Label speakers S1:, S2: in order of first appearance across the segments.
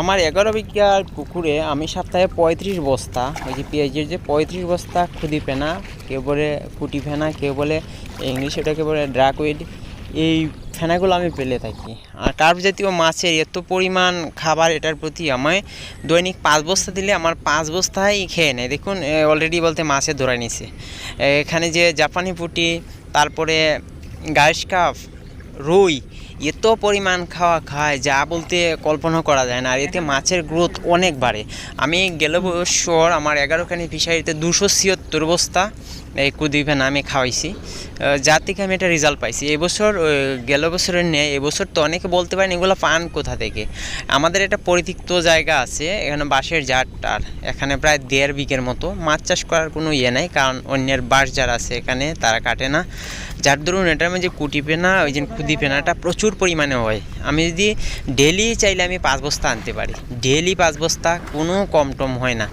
S1: আমার এগারো বিঘার পুকুরে আমি সপ্তাহে পঁয়ত্রিশ বস্তা, ওই যে পেঁয়াজের যে পঁয়ত্রিশ বস্তা খুদি ফেনা, কেউ বলে কুটি ফেনা, কেউ বলে ইংলিশে এটাকে বলে ড্রাকুইড এই ফেনাগুলো আমি পেলে থাকি। আর কার্প জাতীয় মাছের এত পরিমাণ খাবার এটার প্রতি আমায় দৈনিক পাঁচ বস্তা দিলে আমার পাঁচ বস্তাই খেয়ে নেয়। দেখুন অলরেডি বলতে মাছে ধরে নিছে। এখানে যে জাপানি পুটি, তারপরে গাইস কাপ রুই, এত পরিমাণ খাওয়া খায় যা বলতে কল্পনা করা যায় না। আর এতে মাছের গ্রোথ অনেক বাড়ে। আমি গেল বছর আমার এগারোখানি ফিশারিতে দুশো ছিয়াত্তর বস্তা, এই কুদিভেন নামে খাওয়াইছি। যার থেকে আমি একটা রেজাল্ট পাইছি। এবছর গেল বছরের নেয় এবছর তো অনেকে বলতে পারেন এগুলো পান কোথা থেকে? আমাদের একটা পরিতিক্ত জায়গা আছে, এখানে বাঁশের জারটার এখানে প্রায় দেড় বিঘের মতো। মাছ চাষ করার কোনো ইয়ে নাই, কারণ অন্যের বাঁশ যারা আছে এখানে তারা কাটে না। যার দরুন এটার মধ্যে কুটি পেনা, ওই যে কুদি পেনাটা প্রচুর পরিমাণে হয়। আমি যদি ডেলি চাইলে আমি পাঁচ বস্তা আনতে পারি। ডেলি পাঁচ বস্তা, কোনো কম টম হয় না।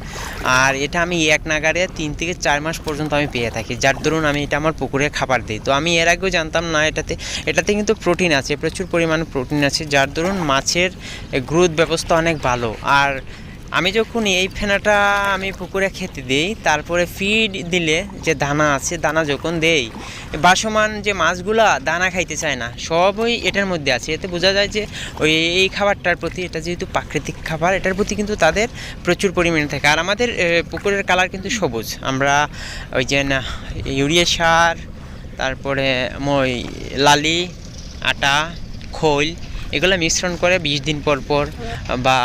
S1: আর এটা আমি এক নাগারে তিন থেকে চার মাস পর্যন্ত আমি পেয়ে থাকি। যার দরুন আমি এটা আমার পুকুরে খাবার দিই। তো আমি এর আগেও জানতাম না এটাতে এটাতে কিন্তু প্রোটিন আছে, প্রচুর পরিমাণে প্রোটিন আছে, যার দরুন মাছের গ্রোথ ব্যবস্থা অনেক ভালো। আর আমি যখন এই ফেনাটা আমি পুকুরে খেতে দিই, তারপরে ফিড দিলে যে দানা আছে, দানা যখন দেই বাসমান যে মাছগুলা দানা খাইতে চায় না, সবই এটার মধ্যে আছে। এতে বোঝা যায় যে ওই এই খাবারটার প্রতি এটা যেহেতু প্রাকৃতিক খাবার, এটার প্রতি কিন্তু তাদের প্রচুর পরিমাণে থাকে। আর আমাদের পুকুরের কালার কিন্তু সবুজ। আমরা ওই যে না, ইউরিয়া সার, তারপরে মই, লালি, আটা, খোল এগুলো মিশ্রণ করে বিশ দিন পর পর, বা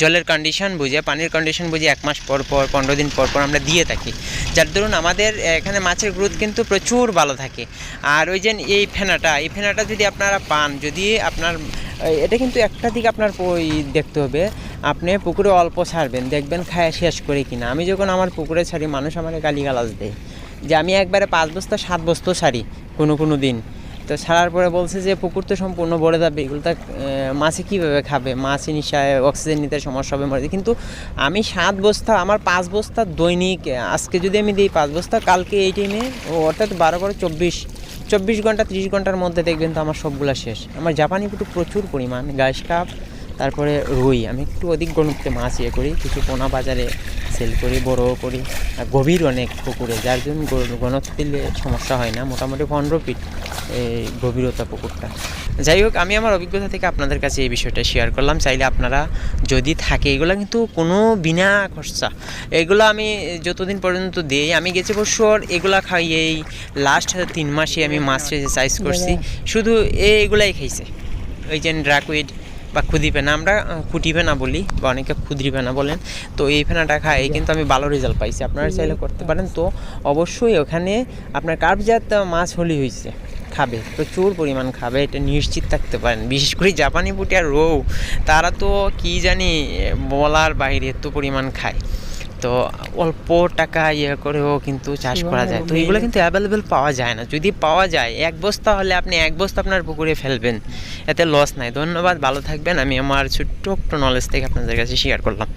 S1: জলের কন্ডিশন বুঝে, পানির কন্ডিশন বুঝে এক মাস পর পর, পনেরো দিন পর পর আমরা দিয়ে থাকি। যার দরুন আমাদের এখানে মাছের গ্রোথ কিন্তু প্রচুর ভালো থাকে। আর ওই যে এই ফেনাটা এই ফেনাটা যদি আপনারা পান, যদি আপনার এটা কিন্তু একটা দিক আপনার ওই দেখতে হবে, আপনি পুকুরে অল্প ছাড়বেন, দেখবেন খায় শেষ করে কিনা। আমি যখন আমার পুকুরে ছাড়ি, মানুষ আমার গালিগালাজ দেয় যে, আমি একবারে পাঁচ বস্তা, সাত বস্তা ছাড়ি, কোনো কোনো দিন। তো ছাড়ার পরে বলছে যে, পুকুর তো সম্পূর্ণ ভরে যাবে। এগুলো তো মাছে কীভাবে খাবে? মাছ নিশায়, অক্সিজেন নিতে সমস্যা হবে, মরে। কিন্তু আমি সাত বস্তা, আমার পাঁচ বস্তা দৈনিক, আজকে যদি আমি দিই পাঁচ বস্তা, কালকে এই টাইমে অর্থাৎ বারো বারো চব্বিশ চব্বিশ ঘণ্টা, তিরিশ ঘণ্টার মধ্যে দেখবেন তো আমার সবগুলা শেষ। আমার জাপানি পুটু প্রচুর পরিমাণ, গাইস কাপ, তারপরে রুই। আমি একটু অধিক গণিতে মাছ ইয়ে করি, কিছু পোনা বাজারে সেল করি, বড় করি। আর গভীর অনেক পুকুরে, যার জন্য গণত দিলে সমস্যা হয় না। মোটামুটি পনেরো ফিট এই গভীরতা পুকুরটা। যাই হোক, আমি আমার অভিজ্ঞতা থেকে আপনাদের কাছে এই বিষয়টা শেয়ার করলাম। চাইলে আপনারা যদি থাকে, এগুলো কিন্তু কোনো বিনা খরচা। এগুলো আমি যতদিন পর্যন্ত দিই, আমি গেছে বছর এগুলা এই লাস্ট তিন মাসে আমি মাছের সাইজ করছি। শুধু এইগুলাই খাইছে। ওই যে ড্রাকুইড বা খুদি ফেনা আমরা খুঁটি ফেনা বলি, বা অনেকে ক্ষুদ্রি ফেনা বলেন। তো এই ফেনাটা খাই কিন্তু আমি ভালো রেজাল্ট পাইছি। আপনারা চাইলে করতে পারেন। তো অবশ্যই ওখানে আপনার কার্পজাত মাছ হলি হয়েছে খাবে প্রচুর পরিমাণ খাবে এটা নিশ্চিত থাকতে পারেন। বিশেষ করে জাপানি পুটি আর রৌ তারা তো কি জানি বলার বাইরে এত পরিমাণ খায়। তো অল্প টাকা ইয়ে করেও কিন্তু চাষ করা যায়। তো এগুলো কিন্তু অ্যাভেলেবেল পাওয়া যায় না। যদি পাওয়া যায় এক বস্তা হলে আপনি এক বস্তা আপনার পুকুরে ফেলবেন। এতে লস নাই। ধন্যবাদ ভালো থাকবেন। আমি আমার ছোট্ট একটু নলেজ থেকে আপনাদের কাছে শেয়ার করলাম।